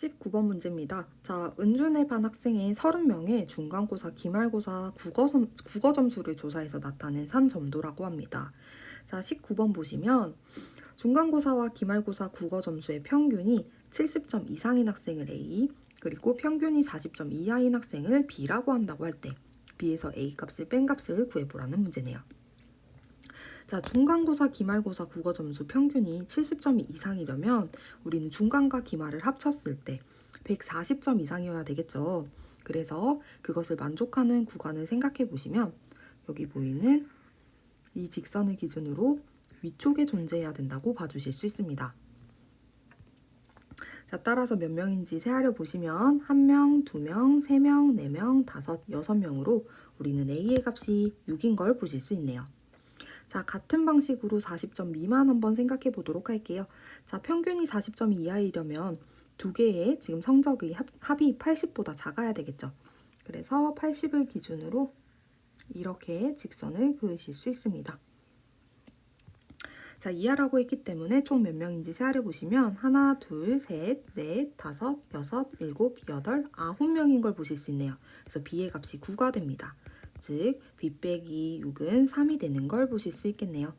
19번 문제입니다. 자, 은준의 반 학생의 30명의 중간고사, 기말고사 국어, 점, 국어 점수를 조사해서 나타낸 산 점도라고 합니다. 자, 19번 보시면 중간고사와 기말고사 국어 점수의 평균이 70점 이상인 학생을 A, 그리고 평균이 40점 이하인 학생을 B라고 한다고 할 때 B에서 A 값을 뺀 값을 구해보라는 문제네요. 자, 중간고사, 기말고사 국어 점수 평균이 70점 이상이려면 우리는 중간과 기말을 합쳤을 때 140점 이상이어야 되겠죠. 그래서 그것을 만족하는 구간을 생각해 보시면 여기 보이는 이 직선을 기준으로 위쪽에 존재해야 된다고 봐주실 수 있습니다. 자, 따라서 몇 명인지 세하려 보시면 한 명, 두 명, 세 명, 네 명, 다섯, 여섯 명으로 우리는 A의 값이 6인 걸 보실 수 있네요. 자, 같은 방식으로 40점 미만 한번 생각해 보도록 할게요. 자, 평균이 40점 이하이려면 두 개의 지금 성적의 합, 합이 80보다 작아야 되겠죠. 그래서 80을 기준으로 이렇게 직선을 그으실 수 있습니다. 자, 이하라고 했기 때문에 총 몇 명인지 세하려 보시면 하나, 둘, 셋, 넷, 다섯, 여섯, 일곱, 여덟, 아홉 명인 걸 보실 수 있네요. 그래서 B의 값이 9가 됩니다. 즉, B 빼기 6은 3이 되는 걸 보실 수 있겠네요.